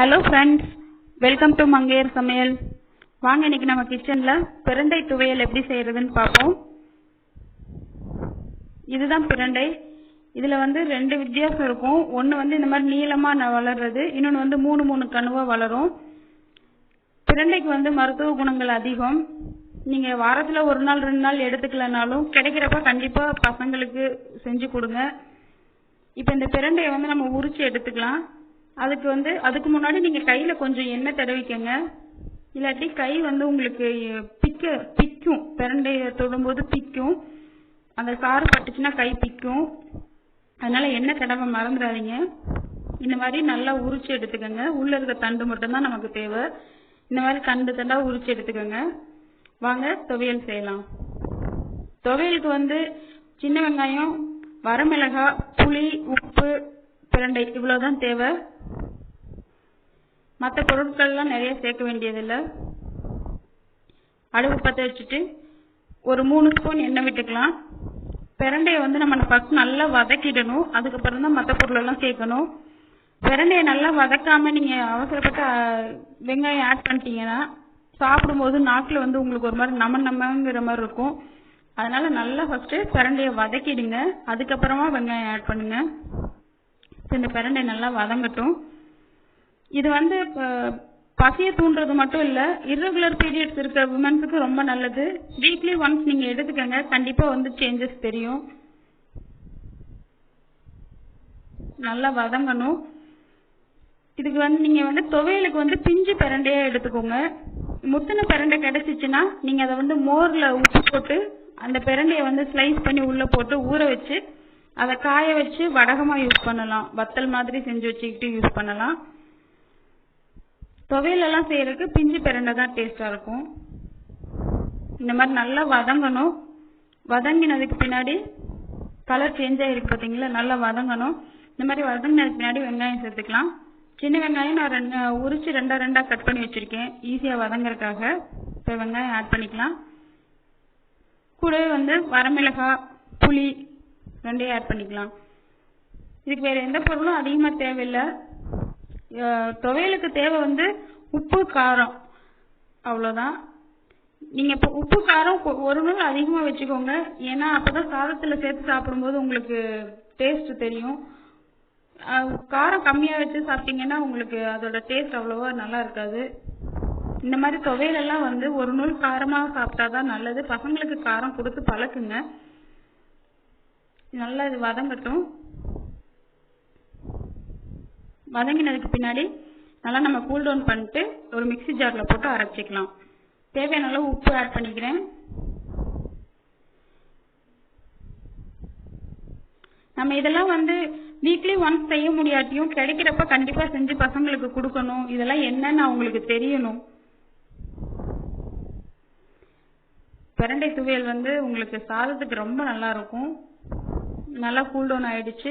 Hello friends welcome to மங்கையர் சமையல் வாங்க இன்னைக்கு நம்ம கிச்சனில் பிரண்டை துவையல் எப்படி செய்கிறதுன்னு பார்ப்போம். இதுதான் பிரண்டை. இதில் வந்து ரெண்டு வித்தியாசம் இருக்கும். ஒன்று வந்து இந்த மாதிரி நீளமாக வளர்றது. இன்னொன்று வந்து மூணு மூணு கணுவாக வளரும். பிரண்டைக்கு வந்து மருத்துவ குணங்கள் அதிகம். நீங்கள் வாரத்தில் ஒரு நாள் ரெண்டு நாள் எடுத்துக்கலனாலும் கிடைக்கிறப்ப கண்டிப்பாக பசங்களுக்கு செஞ்சு கொடுங்க. இப்போ இந்த பிரண்டையை வந்து நம்ம உரிச்சு எடுத்துக்கலாம். அதுக்கு வந்து அதுக்கு முன்னாடி நீங்கள் கையில் கொஞ்சம் எண்ணெய் தடவிக்கங்க. இல்லாட்டி கை வந்து உங்களுக்கு பிக்க பிக்கும். பிரண்டையை தொடும்போது பிக்கும். அந்த சாறு பட்டுச்சுன்னா கை பிக்கும். அதனால எண்ணெய் தடவை மறந்துடாதீங்க. இந்த மாதிரி நல்லா உரிச்சு எடுத்துக்கோங்க. உள்ள இருக்க தண்டு மட்டும்தான் நமக்கு தேவை. இந்த மாதிரி தண்டு தண்டா உரிச்சு எடுத்துக்கோங்க. வாங்க துவையல் செய்யலாம். துவையலுக்கு வந்து சின்ன வெங்காயம் வரமிளகாய் புளி உப்பு பிரண்டை இவ்வளோதான் தேவை. மற்ற பொருட்கள்லாம் நிறைய சேர்க்க வேண்டியதில்லை. அடுப்பு பற்ற வச்சுட்டு ஒரு மூணு ஸ்பூன் எண்ணெய் விட்டுக்கலாம். பிரண்டையை வந்து நம்ம ஃபஸ்ட் நல்லா வதக்கிடணும். அதுக்கப்புறம் தான் மற்ற பொருளெல்லாம் சேர்க்கணும். பிரண்டையை நல்லா வதக்காமல் நீங்கள் அவசரப்பட்டு வெங்காயம் ஆட் பண்ணிட்டீங்கன்னா சாப்பிடும்போது நாக்கில் வந்து உங்களுக்கு ஒரு மாதிரி நம்ம நம்மங்கிற மாதிரி இருக்கும். அதனால நல்லா ஃபஸ்ட்டு பிரண்டையை வதக்கிடுங்க. அதுக்கப்புறமா வெங்காயம் ஆட் பண்ணுங்க. இந்த பிரண்டை நல்லா வதங்கட்டும். இது வந்து பசியை தூண்டுறது மட்டும் இல்லை இர்ரெகுலர் பீரியட்ஸ் இருக்கிற உமன்ஸுக்கு ரொம்ப நல்லது. வீக்லி ஒன்ஸ் நீங்கள் எடுத்துக்கங்க கண்டிப்பாக வந்து சேஞ்சஸ் தெரியும். நல்லா வதங்கணும். இதுக்கு வந்து நீங்கள் வந்து துவையலுக்கு வந்து பிஞ்சு பிரண்டையாக எடுத்துக்கோங்க. முத்தின பிரண்டை கிடச்சிச்சின்னா நீங்கள் அதை வந்து மோரில் உப்பு போட்டு அந்த பிரண்டையை வந்து ஸ்லைஸ் பண்ணி உள்ளே போட்டு ஊற வச்சு அதை காய வச்சு வடகமாக யூஸ் பண்ணலாம். வத்தல் மாதிரி செஞ்சு வச்சுக்கிட்டு யூஸ் பண்ணலாம். துவையலெல்லாம் செய்யறதுக்கு பிஞ்சு பிரண்டை தான் டேஸ்ட்டாக இருக்கும். இந்த மாதிரி நல்லா வதங்கணும். வதங்கினதுக்கு பின்னாடி கலர் சேஞ்ச் ஆகிருக்கு பார்த்தீங்களா நல்லா வதங்கணும். இந்த மாதிரி வதங்கினதுக்கு பின்னாடி வெங்காயம் சேர்த்துக்கலாம். சின்ன வெங்காயம் நான் ரெண்டு உரிச்சு ரெண்டா ரெண்டாக கட் பண்ணி வச்சுருக்கேன். ஈஸியாக வதங்குறதுக்காக இப்போ வெங்காயம் ஆட் பண்ணிக்கலாம். கூடவே வந்து வரமிளகாய் புளி ரெண்டையும் ஆட் பண்ணிக்கலாம். இதுக்கு வேறு எந்த பொருளும் அதிகமாக தேவையில்லை. துவையலுக்கு தேவை வந்து உப்பு காரம். அவ்வளோதான் நீங்கள் இப்போ உப்பு காரம் ஒரு நாள் அதிகமாக வச்சுக்கோங்க. ஏன்னா அப்போ தான் சாதத்தில் சேர்த்து சாப்பிடும்போது உங்களுக்கு டேஸ்ட் தெரியும். காரம் கம்மியாக வச்சு சாப்பிட்டீங்கன்னா உங்களுக்கு அதோட டேஸ்ட் அவ்வளோவா நல்லா இருக்காது. இந்த மாதிரி துவையலெல்லாம் வந்து ஒரு நூல் காரமாக சாப்பிட்டா தான் நல்லது. பசங்களுக்கு காரம் கொடுத்து பழக்குங்க. நல்லா இது வதங்கட்டும். வதங்கினதுக்கு பின்னாடி நல்லா நம்ம கூல் டவுன் பண்ணிட்டு ஒரு மிக்சி ஜாரில் போட்டு அரைச்சிக்கலாம். தேவையான அளவு உப்பு ஆட் பண்ணிக்கிறேன். நம்ம இதெல்லாம் வந்து வீக்லி ஒன்ஸ் செய்ய முடியாட்டியும் கிடைக்கிறப்ப கண்டிப்பாக செஞ்சு பசங்களுக்கு கொடுக்கணும். இதெல்லாம் என்னன்னு அவங்களுக்கு தெரியணும். பிரண்டை துவையல் வந்து உங்களுக்கு சாதத்துக்கு ரொம்ப நல்லா இருக்கும். நல்லா கூல் டவுன் ஆயிடுச்சு.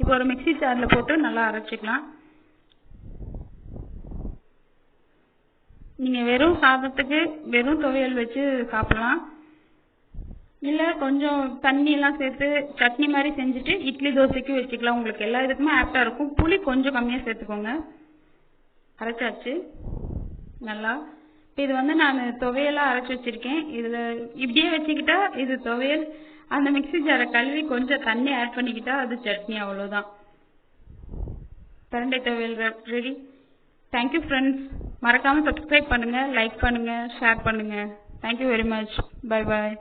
இப்போ ஒரு மிக்சி ஜாரில் போட்டு நல்லா அரைச்சிக்கலாம். நீங்கள் வெறும் சாதத்துக்கு வெறும் துவையல் வச்சு சாப்பிடலாம். இல்லை கொஞ்சம் தண்ணியெல்லாம் சேர்த்து சட்னி மாதிரி செஞ்சுட்டு இட்லி தோசைக்கு வச்சுக்கலாம். உங்களுக்கு எல்லா இதுக்குமே ஆப்டா இருக்கும். புளி கொஞ்சம் கம்மியாக சேர்த்துக்கோங்க. அரைச்சாச்சு. நல்லா. இது வந்து நான் துவையெல்லாம் அரைச்சி வச்சுருக்கேன். இதில் இப்படியே வச்சுக்கிட்டா இது துவையல். அந்த மிக்சி ஜாரை கழுவி கொஞ்சம் தண்ணி ஆட் பண்ணிக்கிட்டா அது சட்னி அவ்வளோதான் பிரண்டை துவையல் ரெடி. தேங்க்யூ ஃப்ரெண்ட்ஸ் மறக்காமல் சப்ஸ்கிரைப் பண்ணுங்கள் லைக் பண்ணுங்கள் ஷேர் பண்ணுங்கள் thank you very much bye bye